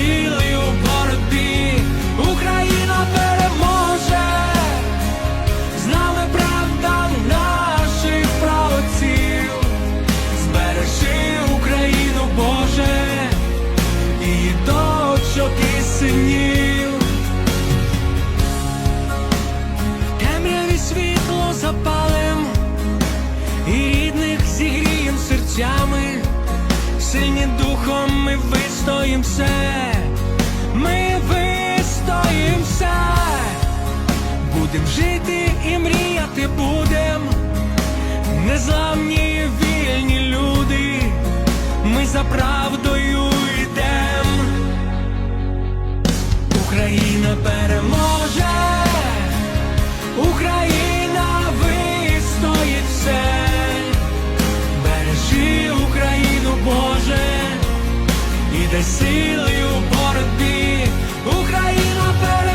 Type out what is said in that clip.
і ми вистоїм все, ми вистоїм все, будем жити і мріяти будем, незламні вільні люди, ми за правдою знайде сили у боротьбі Україна перед.